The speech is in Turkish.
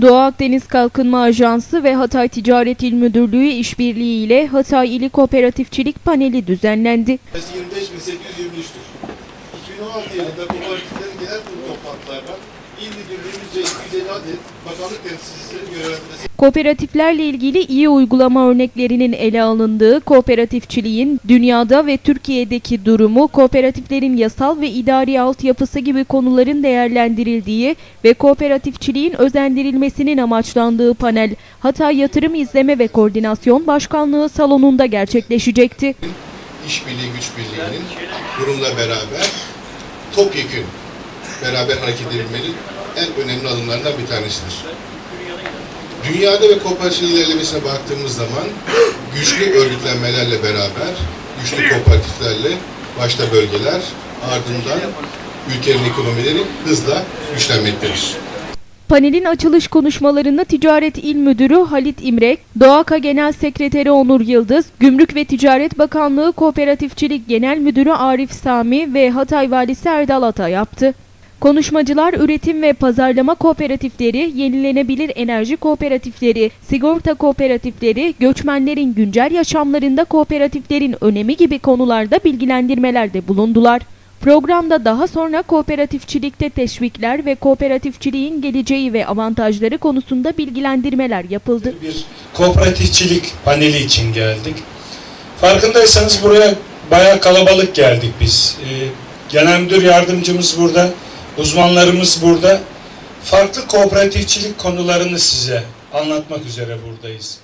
Doğu Akdeniz Kalkınma Ajansı ve Hatay Ticaret İl Müdürlüğü işbirliğiyle Hatay İli Kooperatifçilik Paneli düzenlendi. 25.823'tür. 2016 yılında kooperatiflerin genel kurulu toplantılarına il müdürlüğümüzce 250 adet bakanlık temsilcileri görevlendirmesi Kooperatiflerle ilgili iyi uygulama örneklerinin ele alındığı kooperatifçiliğin dünyada ve Türkiye'deki durumu, kooperatiflerin yasal ve idari altyapısı gibi konuların değerlendirildiği ve kooperatifçiliğin özendirilmesinin amaçlandığı panel Hatay Yatırım İzleme ve Koordinasyon Başkanlığı salonunda gerçekleşecekti. işbirliği güç birliğinin kurumla beraber topyekün beraber hareket edilmenin en önemli adımlarından bir tanesidir. Dünyada ve kooperatifin ilerlemesine baktığımız zaman güçlü örgütlenmelerle beraber, güçlü kooperatiflerle başta bölgeler, ardından ülkenin ekonomileri hızla güçlenmektedir. Panelin açılış konuşmalarında Ticaret İl Müdürü Halit İmrek, DOAKA Genel Sekreteri Onur Yıldız, Gümrük ve Ticaret Bakanlığı Kooperatifçilik Genel Müdürü Arif Sami ve Hatay Valisi Erdal Ata yaptı. Konuşmacılar üretim ve pazarlama kooperatifleri, yenilenebilir enerji kooperatifleri, sigorta kooperatifleri, göçmenlerin güncel yaşamlarında kooperatiflerin önemi gibi konularda bilgilendirmelerde bulundular. Programda daha sonra kooperatifçilikte teşvikler ve kooperatifçiliğin geleceği ve avantajları konusunda bilgilendirmeler yapıldı. bir kooperatifçilik paneli için geldik. Farkındaysanız buraya bayağı kalabalık geldik biz. Ee, Genel müdür yardımcımız burada, uzmanlarımız burada. Farklı kooperatifçilik konularını size anlatmak üzere buradayız.